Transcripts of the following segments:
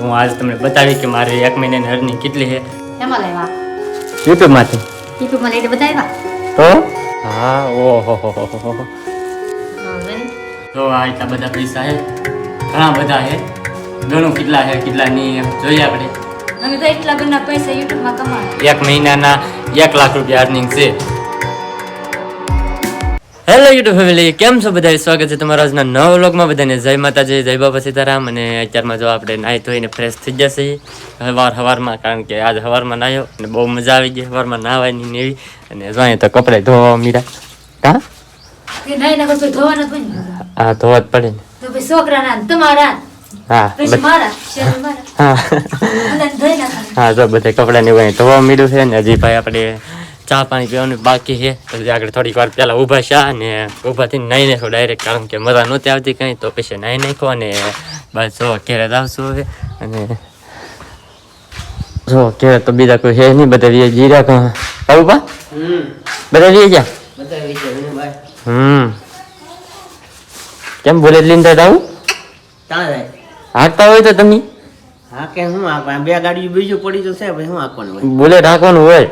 તો હું આજ તમને બતાવી કે મારે એક મહિનાની અર્નિંગ કેટલી છે. એમાં લાવ્યા? યુટ્યુબમાંથી? યુટ્યુબમાં લઈને બતાવ્યા તો? હા ઓહો હો હો હો હો. હવે? તો આ એટલા બધા પૈસા છે. ઘણા બધા છે. ઘણું કેટલા છે કેટલા નહીં એમ જોઈએ આપણે. અમે તો એટલા બધા પૈસા યુટ્યુબમાં કમાવા એક મહિનાના એક લાખ રૂપિયા અર્નિંગ છે. હેલો યુટ્યુબ ફેમિલી કેમ છો બધા સ્વાગત છે તમારા આજના નવા વ્લોગમાં. બધાને જય માતાજી જય બાબા સીતારામ. અને અત્યારમાં જો આપણે નાહી ધોઈને ફ્રેશ થઈ જશે સવાર સવારમાં કારણ કે આજ સવારમાં નાહ્યો અને બહુ મજા આવી ગઈ. સવારમાં નાહવાની ને એવી. અને જોઈએ તો કપડે ધોવા મીરા. હા કે હા ધોવા જ પડે ને. તમારા હા નાખવાના. હા જો બધા કપડાં ને ધોવા મીડું છે ને હજી ભાઈ આપણે ચા પાણી પીવાનું બાકી છે. પછી આગળ થોડીક વાર પહેલા ઊભા છે અને ઊભા થઈને નાહી નાખો ડાયરેક્ટ કારણ કે મજા નહોતી આવતી કંઈ તો પછી નાહી નાખો અને બસ જો ઘેરે જ આવશું હવે. અને જો ઘેરે તો બીજા કોઈ છે નહીં બધા વીએ જીરા કહો આવું બા બધા વીએ ગયા? હમ. કેમ બોલે આવું ત્યાં હાંકતા હોય તો તમે? હા કે હું બે ગાડી બીજું પડી જશે પછી હું આખવાનું હોય? બોલે રાખવાનું હોય.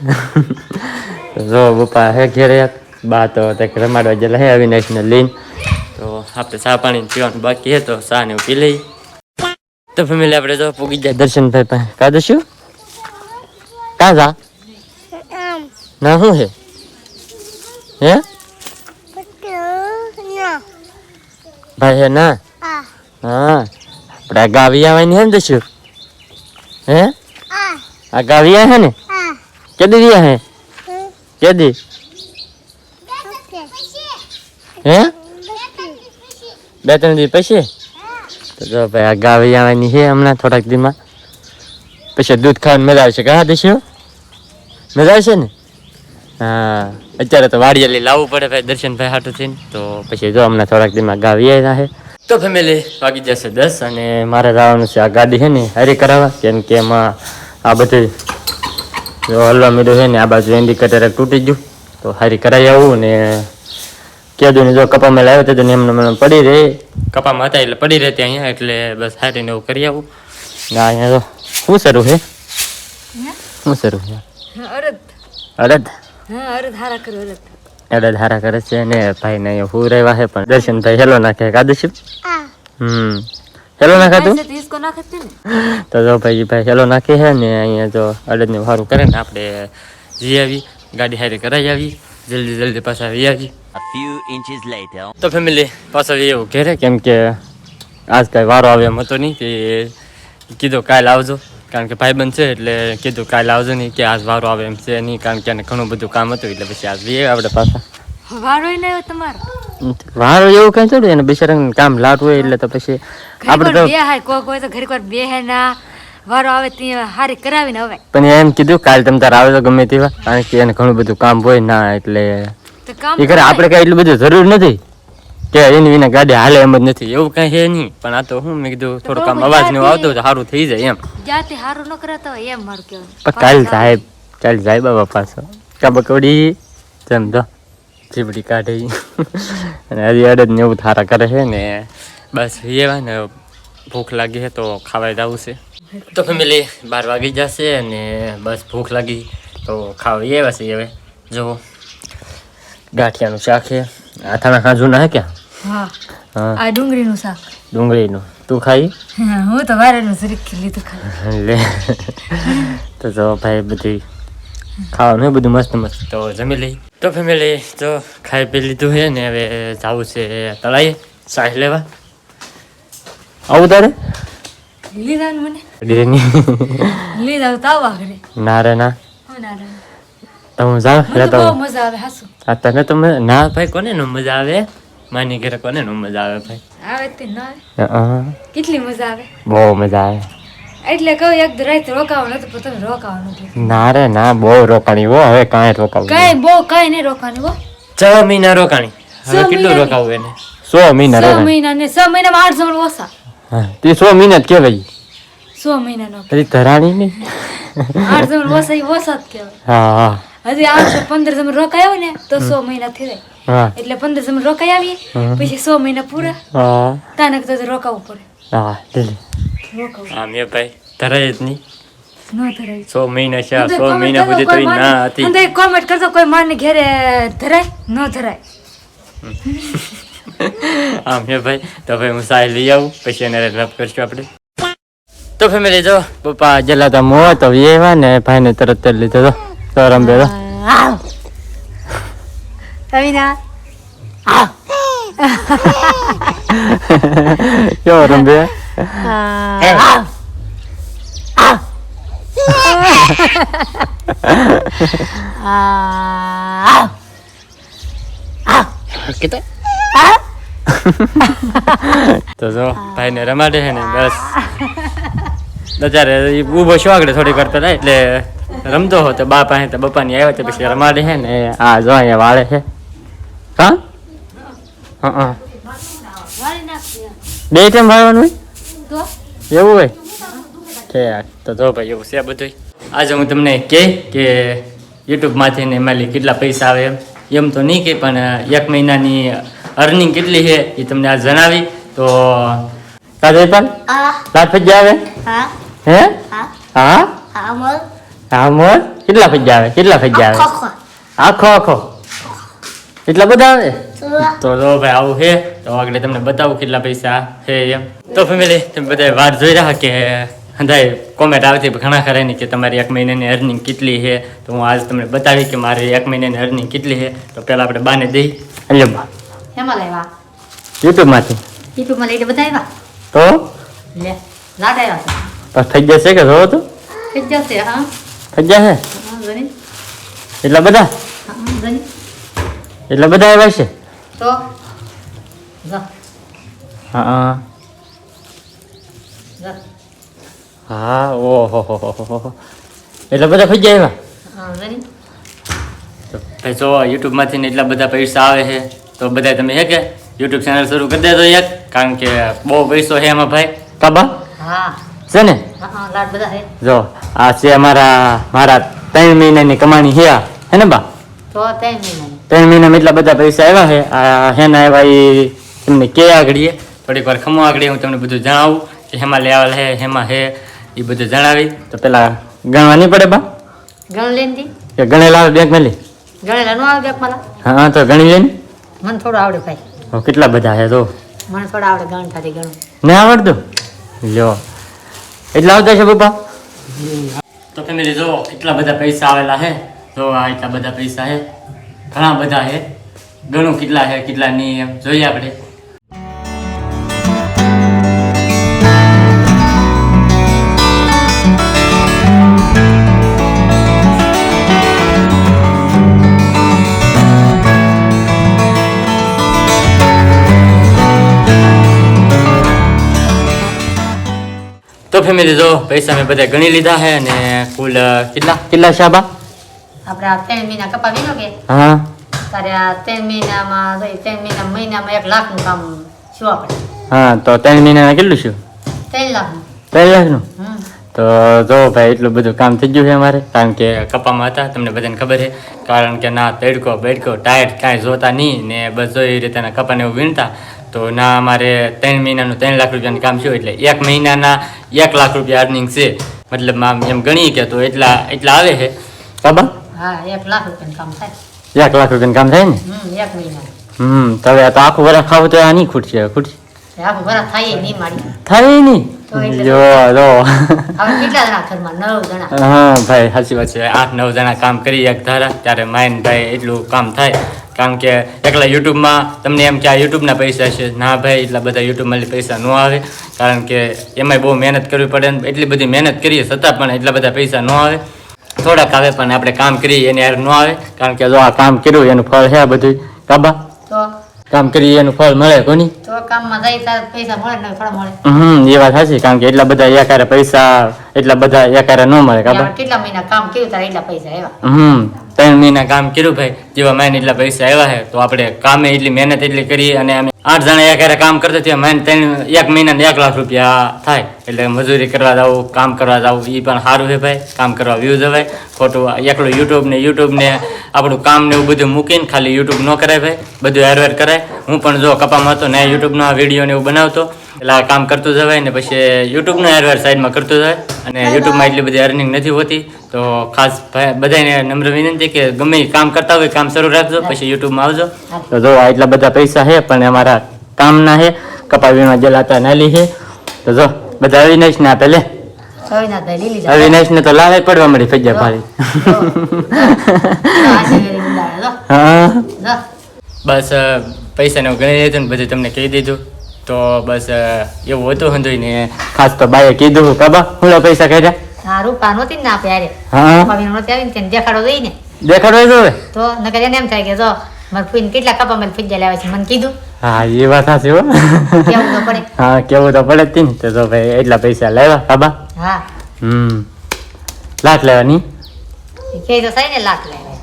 જો પપ્પા હે ઘેરે બા તો રમાડવા ગયેલા હે અવિનાશને લઈને. તો આપણે ચા પાણી પીવાનું બાકી હે તો ચા ને પી લઈ તો ફેમિલી આપણે જો પૂગી જાય દર્શનભાઈ પાસે. કા દસ્યું કા જા? ના શું હે? હે? ભાઈ હે ના? હા. આપણે ગાવી આવવાની હે ને દસ્યું? હે? આ ગાવી હે ને? કેદી રહ્યા હે? કેદી? હે? બે ત્રણ દી પછી? તો જો ભાઈ આ ગાવી આવવાની છે હમણાં થોડાક દીમાં. પછી દૂધ ખાવાની મજા આવશે કહા દેશો મજા આવશે ને? હા અત્યારે તો વાડિયાલી લાવવું પડે ભાઈ દર્શનભાઈ હાટું થઈને. તો પછી જો હમણાં થોડાક દીમાં ગાવી આવ્યા છે. તો ફેમિલી વાગી જશે દસ અને મારે જવાનું છે આ ગાડી છે ને હરી કરાવવા કેમ કે એમાં આ બધી જો હલવા મીડું છે ને આ બાજુ ઇન્ડિકેટર તૂટી ગયું. તો હારી કરાવી આવું ને કહેજો ને જો કપામાં લાવ્યો તો ને એમને મને પડી રહે. કપામાં હતા એટલે પડી રહેતી અહીંયા એટલે બસ હારીને એવું કરી આવું. ને અહીંયા તો શું સારું છે? શું શરૂ છે? અરદ અડદ હા અરદ હારા કરો અરદ અડદ હારા કરે છે ને ભાઈ ને અહીંયા હું રહેવા છે પણ દર્શનભાઈ હેલો નાખે કાદુશી હમ. હેલો નાખાતું તું? તો નાખે છે ને. તો જો ભાઈ ભાઈ ચલો નાખી છે ને અહીંયા જો અડદને વારું કરે ને આપણે જઈ આવી ગાડી હારે કરાવી આવી જલ્દી જલ્દી પાછા આવી આવી. તો ફેમિલી પાછા આવી એવું ઘેરે કેમ કે આજ કાંઈ વારો આવે એમ હતો નહીં તે કીધું કાલ આવજો કારણ કે ભાઈબંધ છે એટલે કીધું કાલે આવજો નહીં કે આજ વારો આવે એમ છે નહીં કારણ કે એને ઘણું બધું કામ હતું એટલે પછી આજ જઈએ આપણે પાછા. વારો નહીં આવ્યો તમારો. વારો એવું કઈ થોડું એને બિચારાને કામ લાટ હોય એટલે તો પછી આપણે તો બે હાય કોઈ કોઈ તો ઘડીક વાર બે હે ના. વારો આવે તે હારી કરાવીને હવે. પણ એમ કીધું કાલ તમે તાર આવે તો ગમે તેવા કારણ કે એને ઘણું બધું કામ હોય ના એટલે એ કરે આપણે કઈ એટલું બધું જરૂર નથી કે એની વિના ગાડી હાલે એમ જ નથી એવું કઈ છે નહીં. પણ આ તો હું મેં કીધું થોડો કામ અવાજ નો આવતો તો સારું થઈ જાય એમ. જાતે સારું ન કરાતા એમ મારું પણ કાલ સાહેબ કાલ સાહેબ બાબા પાછો. કબકડી જેમ તો ચીબડી કાઢે. અને હજી અડદ ને એવું થારા કરે છે ને બસ એવા ને ભૂખ લાગી છે તો ખાવા જવું છે. તો ફેમિલી બાર વાગી જશે અને બસ ભૂખ લાગી તો ખાવા એવા છે હવે. જો ગાંઠિયાનું શાક છે. આથાણા ખાજુ ના હે ક્યાં? હા. આ ડુંગળીનું શાક. ડુંગળીનું. તું ખાઈ? હું તો વારેનું જરીક લીધું ખાઈ. લે. તો જો ભાઈ બધી ખાવાનું બધું મસ્ત મસ્ત. તો જમી લઈ તો ફેમિલી તો ખાઈ પી લીધું છે ને હવે જવું છે તળાઈએ સાહ લેવા. આવું તારે? ને રે ના. તમે. હું બહુ મજા આવે હાસુ. તને તો ના ભાઈ કોને નું મજા આવે? માની ઘરે કોને નું મજા આવે ભાઈ? આવે તે ન કેટલી મજા આવે? બહુ મજા આવે. એટલે કહું એક રાત રોકાવાનું હતું પણ તમે રોકાવાનું હતું ના રે ના બહુ રોકાણી હો હવે કાંઈ રોકાવું કાંઈ બહુ કાંઈ નહીં રોકાણી હો. છ મહિના રોકાણી. હવે કેટલું રોકાવું એને? સો મહિના સો મહિના ને સો મહિનામાં આઠ આઠસો ઓછા. હા તે સો મહિના જ કહેવાય. સો મહિના નો પછી ધરાણી ને આઠસો ઓછા એ ઓછા જ કહેવાય. હા હા. હજી આઠસો પંદર જણ રોકાયો ને તો સો મહિના થઈ જાય એટલે પંદર જણ રોકાઈ આવીએ પછી સો મહિના પૂરા. હા. તાનક તો રોકાવું પડે. હા. આમ એ ભાઈ ધરાય જ નહીં ન ધરાય સો મહિના છે સો મહિના સુધી તો ઈ ના હતી અંદર કોમેન્ટ કરતો કોઈ માને ઘેરે ધરાય ન ધરાય આમ હે ભાઈ તો ભાઈ હું સાહેબ લઈ આવું પછી એને રફ કરશું આપણે તો ફેમિલી જો પપ્પા જેલા તા મોવા તો એ એવા ને ભાઈને તરત જ લીધો તો તો રંબે તો અવિના કેવો રંબે તો જો, ભાઈને રમાડે છે ને, બસ. ઈ ઊભો શું આગળ થોડી કરતો ને એટલે રમતો હો તો બા પાસે તો બપ્પાની આવ્યો તો પછી રમાડે છે ને, આ જો અહીંયા વાળે છે. હા? હા. બે ટાઈમ વાળવાનું એવું હોય? કે તો જો ભાઈ એવું છે બધું આજે હું તમને કહે કે યુટ્યુબમાંથી ને એમાં કેટલા પૈસા આવે એમ. એમ તો નહીં કહે પણ એક મહિનાની અર્નિંગ કેટલી છે એ તમને આ જણાવી. તો તારે પણ લાખ પૈસા આવે? હે. હા? હા. હા? મોર કેટલા પૈસા આવે? કેટલા પૈસા આવે? આખો આખો. એટલા બધા આવે? તો જો ભાઈ આવું છે. તો આગળ તમને બતાવું કેટલા પૈસા છે એમ તો ફેમિલી તમે બધા વાત જોઈ રહ્યા કે હંધાય કોમેન્ટ આવતી ઘણા ખરા ની કે તમારી એક મહિનાની અર્નિંગ કેટલી છે. તો હું આજ તમને બતાવી કે મારી એક મહિનાની અર્નિંગ કેટલી છે. તો પહેલા આપણે બાને દઈ. અલ્યો બા. હેમાં લાવ્યા? યુટ્યુબમાંથી યુટ્યુબમાં લઈને બતાવ્યા? તો? લે લાડ આવ્યા થઈ જશે કે જોવો તો? થઈ જશે હા. થઈ જશે એટલા બધા? એટલા બધા આવ્યા છે? તો? હા હા. ઓહો એટલા બધા થઈ ગયા ભાઈ જો યુટ્યુબમાંથી ને એટલા બધા પૈસા આવે છે તો બધા તમે હે કે યુટ્યુબ ચેનલ શરૂ કરી દેજો એક કારણ કે બહુ પૈસો છે એમાં ભાઈ. કાબા? હા. છે ને? જો આ છે અમારા મારા ત્રણ મહિનાની કમાણી છે હે ને બા? તો ત્રણ મહિનાની ત્રણ મહિનામાં એટલા બધા પૈસા આવ્યા છે. આ હેના આવ્યા એ તમને કે આગળીએ થોડીક વાર ખમો આગળ હું તમને બધું જણાવું કે હેમાં લેવલ હે હેમાં હે એ બધું જણાવી. તો પેલા ગણવા નહીં પડે બા? ગણ લેન દી. કે ગણેલા બેંક મેલી ગણેલા નો આવે બેગ મારા હા તો ગણી લે ને. મને થોડું આવડે ભાઈ. હવે કેટલા બધા છે તો? મને થોડું આવડે ગણ થાતી ગણું. ને આવડતું? લ્યો. એટલા આવતા છે પપ્પા? તો ફેમિલી જો કેટલા બધા પૈસા આવેલા છે તો આ એટલા બધા પૈસા છે ઘણા બધા છે. ઘણું કેટલા છે, કેટલા નહીં એમ જોઈએ આપણે. તો ફેમિલી જો પૈસા મેં બધા ગણી લીધા છે અને કુલ કેટલા? કેટલા છે બા? આપણે આ ત્રણ મહિના કપાવી નો કે હા તારે આ ત્રણ મહિનામાં ત્રણ મહિના મહિનામાં એક લાખનું કામ શું આપણે હા તો ત્રણ મહિનાના કેટલું શું ત્રણ લાખ ત્રણ લાખનું તો જો ભાઈ એટલું બધું કામ થઈ ગયું છે અમારે કારણ કે કપામાં હતા તમને બધાને ખબર છે કારણ કે ના તડકો બેડકો ટાયર કાંઈ જોતા નહીં ને બસ જો એ રીતના કપાને એવું વીણતા તો ના અમારે ત્રણ મહિનાનું ત્રણ લાખ રૂપિયાનું કામ છે એટલે એક મહિનાના એક લાખ રૂપિયા અર્નિંગ છે મતલબ આમ એમ ગણીએ કે તો એટલા એટલા આવે છે બાબા હા એક લાખ રૂપિયાનું કામ થાય. એક લાખ રૂપિયાનું કામ થાય ને? હમ એક મહિના. હમ તો આખું વરસ ખાવું તો આ નહીં ખૂટશે ખૂટશે. આખું ઘર થાય નહીં મારી. થાય નહીં? જો જો હવે કેટલા જણા ઘરમાં? નવ જણા. હા ભાઈ સાચી વાત છે. આઠ નવ જણા કામ કરી એક ધારા ત્યારે માઇન્ડ ભાઈ એટલું કામ થાય. કારણ કે એકલા યુટ્યુબમાં તમને એમ કે આ યુટ્યુબના પૈસા છે. ના ભાઈ એટલા બધા યુટ્યુબમાં પૈસા ન આવે. કારણ કે એમાંય બહુ મહેનત કરવી પડે એટલી બધી મહેનત કરીએ છતાં પણ એટલા બધા પૈસા ન આવે. થોડાક આવે પણ આપણે કામ કરીએ એને યાર ન આવે. કારણ કે જો આ કામ કર્યું એનું ફળ છે આ બધું કાબા? કામ કરીએ એનું ફળ મળે કોની? તો કામમાં જાય ત્યારે પૈસા મળે ને થોડા મળે. હમ એ વાત સાચી. કારણ કે એટલા બધા એકારે પૈસા એટલા બધા એકારે ન મળે કાબા? કેટલા મહિના કામ કર્યું ત્યારે એટલા પૈસા આવ્યા? હમ ત્રણ મહિના કામ કર્યું ભાઈ. જેવા માઇન એટલા પૈસા આવ્યા છે તો આપણે કામે એટલી મહેનત એટલી કરી અને અમે આઠ જણા એક કામ કરતા ત્યાં માઇન ત્રણ, એક મહિના એક લાખ રૂપિયા થાય. એટલે મજૂરી કરવા જાવ કામ કરવા જાવ એ પણ સારું છે ભાઈ. કામ કરવા વ્યૂઝ જવાય ખોટું એકલું યુટ્યુબ ને યુટ્યુબ ને આપણું કામ ને એવું બધું મૂકીને ખાલી યુટ્યુબ ન કરાય ભાઈ. બધું હેરવેર કરાય. હું પણ જો કપામાં હતો ને યુટ્યુબનો વીડિયો ને એવું બનાવતો. પેલા કામ કરતું જવાય ને પછી યુટ્યુબનો એરવાર સાઈડમાં કરતું જાય અને યુટ્યુબમાં એટલી બધી અર્નિંગ નથી હોતી તો ખાસ ભાઈ- બધાને નમ્ર વિનંતી કે ગમે કામ કરતા હોય કામ શરૂ રાખજો પછી યુટ્યુબમાં આવજો. તો જો એટલા બધા પૈસા છે પણ અમારા કામના છે કપાવીમાં જલાતા નાલી છે. તો જો બધા અવિનાશ ના આપે લે. રવિનાથભાઈ લીલી જાઓ. અવિનાશ ને તો લાવે પડવા મળી ફજ્જા ભારી હા. બસ પૈસા ને હું ગણી લીધું ને બધું તમને કહી દીધું. તો બસ એવું હતું હંધુય ને ખાસ તો બાઈએ કીધું કાબા હું પૈસા કર્યા આ રૂપા નહોતી ને ના પ્યારે. હા? કપાવીને નો ને તેને દેખાડો દઈ ને? દેખાડો હવે તો નકર એને એમ થાય કે જો મારે ફૂઈન કેટલા કપા મને ફિજ્જા લાવે છે. મને કીધું. હા એ વાત સાચી હો. કેવું તો પડે. હા કેવું તો પડે જ તી ને. તો જો ભાઈ એટલા પૈસા લાવ્યા કાબા હા. હમ. લાખ લેવાની? એ તો સહી ને લાખ લેવા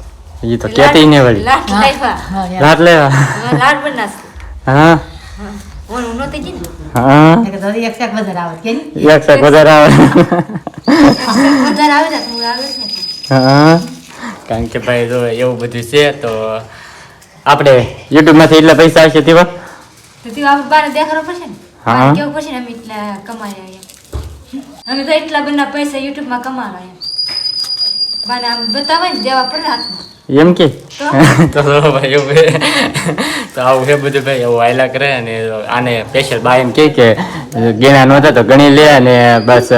એ તો કેતી ને વળી. લાખ લેવા લાખ લેવા? લાડ બનાસ હા. હું. એક શાક વધારે આવે હું. કારણ કે ભાઈ જો એવું બધું છે તો આપણે યુટ્યુબમાંથી એટલા પૈસા આવશે તેવા? તો તે આપણે બાને દેખાડવો પડશે ને? હા. કેવું પડશે ને અમે એટલા કમાયા એમ. અમે તો એટલા બધા પૈસા યુટ્યુબમાં કમાવા એમ. બાને આમ બતાવે ને દેવા પડે હાથમાં. એમ કે? તો? ભાઈ એવું. તો આવું છે બધું ભાઈ એવું હાયલા કરે અને આને સ્પેશિયલ બાય એમ કે કે ગેણા નહોતા તો ગણી લે અને બસ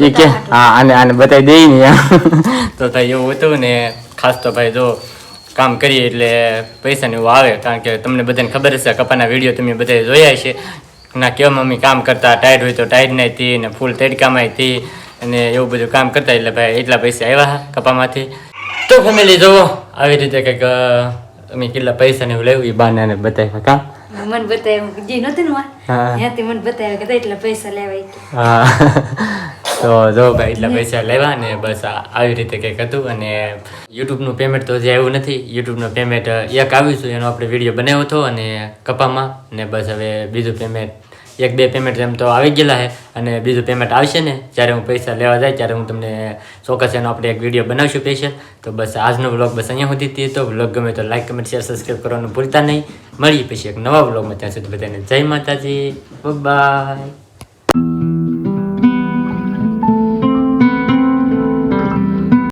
એ કે હા આને આને બતાવી દઈ ને. તો ભાઈ એવું હતું ને ખાસ તો ભાઈ જો કામ કરીએ એટલે પૈસાને એવું આવે કારણ કે તમને બધાને ખબર હશે કપાના વીડિયો તમે બધા જોયા છે ના કેવા મમ્મી કામ કરતા ટાયર હોય તો ટાયર નહીં હતી ને ફૂલ તડકામાં હતી અને એવું બધું કામ કરતા એટલે ભાઈ એટલા પૈસા આવ્યા કપામાંથી. તો ફેમિલી જોવો આવી રીતે કંઈક અમે કેટલા પૈસા ને એવું લેવું એ બાને બતાવ્યા કા? મને બતાવ્યું જે નહોતું ને ત્યાંથી મને બતાવ્યા કે એટલા પૈસા લેવાય હા. તો જો ભાઈ એટલા પૈસા લેવા ને બસ આવી રીતે કંઈક હતું અને યુટ્યુબનું પેમેન્ટ તો હજી આવ્યું નથી. યુટ્યુબનું પેમેન્ટ એક આવ્યું છું એનો આપણે વીડિયો બનાવ્યો હતો અને કપામાં ને બસ હવે બીજું પેમેન્ટ એક, બે પેમેન્ટ એમ તો આવી ગયેલા છે અને બીજું પેમેન્ટ આવશે ને, જ્યારે હું પૈસા લેવા જાય, ત્યારે હું તમને ચોક્કસ એનો આપણે એક વીડિયો બનાવશું સ્પેશિયલ તો બસ આજનો બ્લોગ બસ અહીંયા સુધી તો બ્લોગ ગમે તો લાઈક કમેન્ટ શેર સબસ્ક્રાઈબ કરવાનું ભૂલતા નહીં. મળીએ પછી એક નવા બ્લોગમાં ત્યાં સુધી બધાને જય માતાજી. બાય